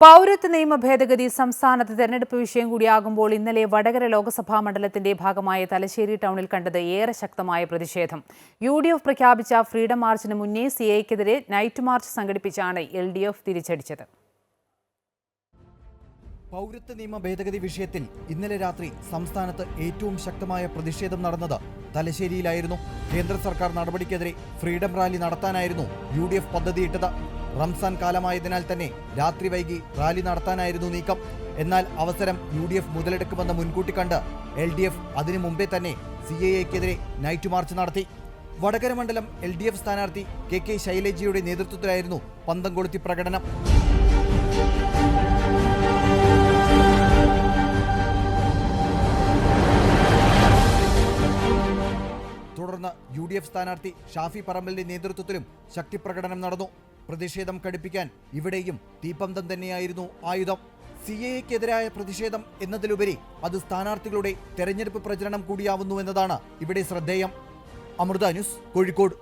പൗരത്വ നിയമ ഭേദഗതി സംസ്ഥാനത്ത് തെരഞ്ഞെടുപ്പ് വിഷയം കൂടിയാകുമ്പോൾ ഇന്നലെ വടകര ലോക്സഭാ മണ്ഡലത്തിന്റെ ഭാഗമായ തലശ്ശേരി ടൗണിൽ കണ്ടത് ഏറെ ശക്തമായ പ്രതിഷേധം. യു ഡി എഫ് പ്രഖ്യാപിച്ച ഫ്രീഡം മാർച്ചിന് മുന്നേ സി ഐക്കെതിരെ നൈറ്റ് മാർച്ച് സംഘടിപ്പിച്ചാണ് എൽ ഡി എഫ് തിരിച്ചടിച്ചത്. പൗരത്വ നിയമ ഭേദഗതി വിഷയത്തിൽ ഇന്നലെ രാത്രി സംസ്ഥാനത്ത് ഏറ്റവും ശക്തമായ പ്രതിഷേധം നടന്നത് തലശ്ശേരിയിലായിരുന്നു. കേന്ദ്ര സർക്കാർ നടപടിക്കെതിരെ ഫ്രീഡം റാലി നടത്താനായിരുന്നു യു ഡി എഫ് പദ്ധതിയിട്ടത്. റംസാൻ കാലമായതിനാൽ തന്നെ രാത്രി വൈകി റാലി നടത്താനായിരുന്നു നീക്കം. എന്നാൽ അവസരം യു ഡി എഫ് മുതലെടുക്കുമെന്ന് മുൻകൂട്ടി കണ്ട് എൽ ഡി എഫ് അതിനു മുമ്പേ തന്നെ സി എ എക്കെതിരെ നൈറ്റ് മാർച്ച് നടത്തി. വടകര മണ്ഡലം എൽ ഡി എഫ് സ്ഥാനാർത്ഥി കെ കെ ശൈലജയുടെ നേതൃത്വത്തിലായിരുന്നു പന്തം കൊളുത്തി പ്രകടനം. തുടർന്ന് യു ഡി എഫ് സ്ഥാനാർത്ഥി ഷാഫി പറമ്പലിന്റെ നേതൃത്വത്തിലും ശക്തിപ്രകടനം നടന്നു. പ്രതിഷേധം കടുപ്പിക്കാൻ ഇവിടെയും തീപ്പന്തം തന്നെയായിരുന്നു ആയുധം. സി എക്കെതിരായ പ്രതിഷേധം എന്നതിലുപരി അത് സ്ഥാനാർത്ഥികളുടെ തെരഞ്ഞെടുപ്പ് പ്രചരണം കൂടിയാവുന്നു എന്നതാണ് ഇവിടെ ശ്രദ്ധേയം. അമൃത ന്യൂസ് കോഴിക്കോട്.